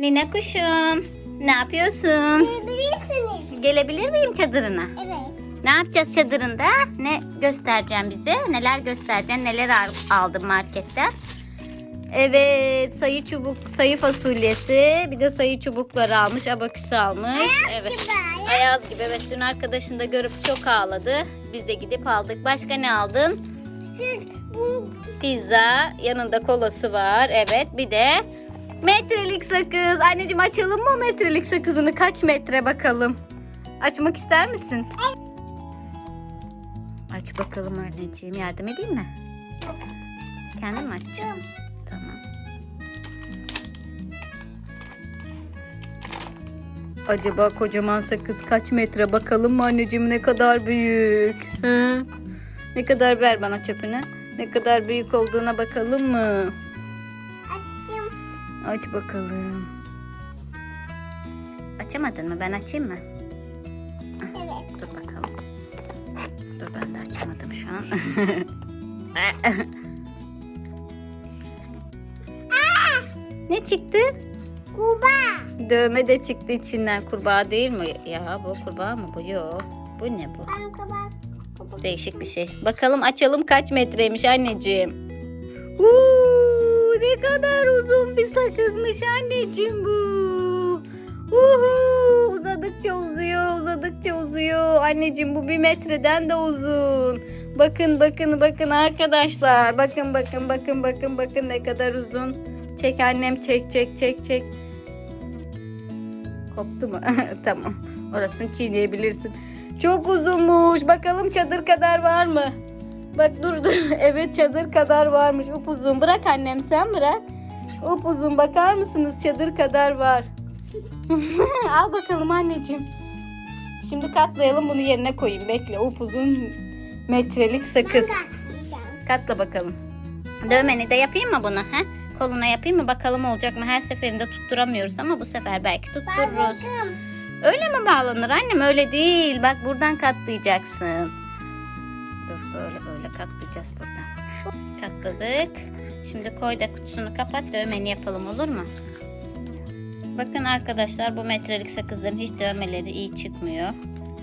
Lina kuşum. Ne yapıyorsun? Bilirsiniz. Gelebilir miyim çadırına? Evet. Ne yapacağız çadırında? Ne göstereceğim bize? Neler göstereceğim? Neler al- aldım marketten? Evet, sayı çubuk, sayı fasulyesi, bir de sayı çubukları almış, abaküsü almış. evet. Gibi. Ayaz gibi evet dün arkadaşını da görüp çok ağladı. Biz de gidip aldık. Başka ne aldın? Pizza, yanında kolası var. Evet, bir de metrelik sakız. Anneciğim açalım mı metrelik sakızını? Kaç metre bakalım? Açmak ister misin? Aç bakalım anneciğim. Yardım edeyim mi? Kendim mi açacağım? Tamam. Acaba kocaman sakız kaç metre bakalım mı anneciğim ne kadar büyük? Hı? Ne kadar ver bana çöpünü. Ne kadar büyük olduğuna bakalım mı? Aç bakalım. Açamadın mı? Ben açayım mı? Evet. Dur bakalım. Dur ben de açamadım şu an. ne çıktı? Kuba. Dövme de çıktı içinden. Kurbağa değil mi? Ya bu kurbağa mı bu? Yok. Bu ne bu? Ben. Kabak. Değişik bir şey. Bakalım açalım kaç metreymiş anneciğim. Uuu, ne kadar uzun bir sakızmış anneciğim bu. Uhu, uzadıkça uzuyor, uzadıkça uzuyor. Anneciğim bu bir metreden de uzun. Bakın bakın bakın arkadaşlar. Bakın bakın bakın bakın bakın ne kadar uzun. Çek annem çek çek çek çek. Koptu mu? tamam. Orasını çiğneyebilirsin. Çok uzunmuş. Bakalım çadır kadar var mı? Bak dur dur. Evet çadır kadar varmış. Upuzun. Bırak annem sen bırak. Upuzun bakar mısınız? Çadır kadar var. Al bakalım anneciğim. Şimdi katlayalım bunu yerine koyayım. Bekle upuzun metrelik sakız. Katla bakalım. Dövmeni de yapayım mı bunu? He? Koluna yapayım mı? Bakalım olacak mı? Her seferinde tutturamıyoruz ama bu sefer belki tuttururuz. Öyle mi bağlanır annem? Öyle değil. Bak buradan katlayacaksın. Dur böyle böyle katlayacağız buradan. Katladık. Şimdi koy da kutusunu kapat dövmeni yapalım olur mu? Bakın arkadaşlar bu metrelik sakızların hiç dövmeleri iyi çıkmıyor.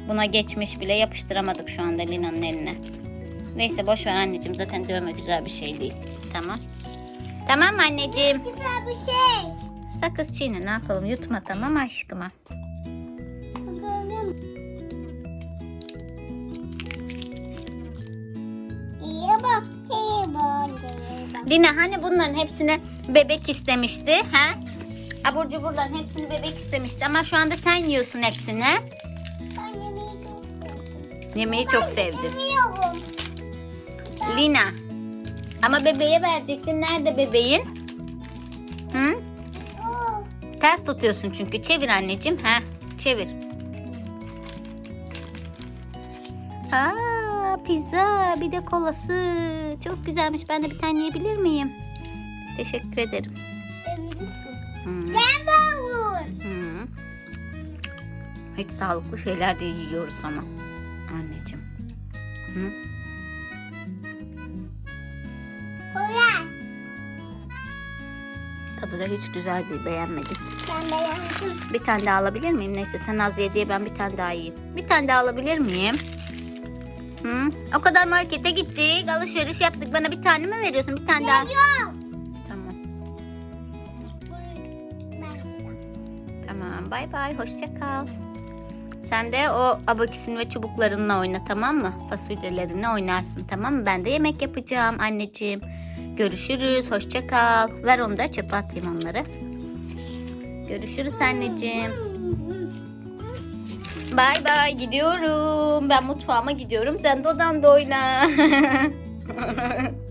Buna geçmiş bile yapıştıramadık şu anda Lina'nın eline. Neyse boş ver anneciğim zaten dövme güzel bir şey değil. Tamam. Tamam anneciğim? Güzel bir şey. Sakız çiğne ne yapalım yutma tamam aşkıma. Lina hani bunların hepsine bebek istemişti ha? Abur cuburların hepsini bebek istemişti ama şu anda sen yiyorsun hepsini. Ben yemeği çok sevdim. Yemeği çok sevdin. Lina. Ama bebeğe verecektin. Nerede bebeğin? Hı? Oo, Ters tutuyorsun çünkü. Çevir anneciğim. Ha, çevir. Aa, pizza bir de kolası. Çok güzelmiş. Ben de bir tane yiyebilir miyim? Teşekkür ederim. bağır. Hı. Hiç sağlıklı şeyler de yiyoruz ama. Anneciğim. Hı? Tadı da hiç güzel değil. Beğenmedim. Ben beğendim. Bir tane daha alabilir miyim? Neyse sen az ye diye ben bir tane daha yiyeyim. Bir tane daha alabilir miyim? Hı? O kadar markete gittik. Alışveriş yaptık. Bana bir tane mi veriyorsun? Bir tane daha. Yok. Tamam. Tamam. Bay bay. Hoşça kal. Sen de o abaküsün ve çubuklarınla oyna tamam mı? Fasulyelerinle oynarsın tamam mı? Ben de yemek yapacağım anneciğim. Görüşürüz. Hoşça kal. Ver onu da çöpe atayım onları. Görüşürüz anneciğim. Bay bay gidiyorum. Ben mutfağıma gidiyorum. Sen de odanda oyna.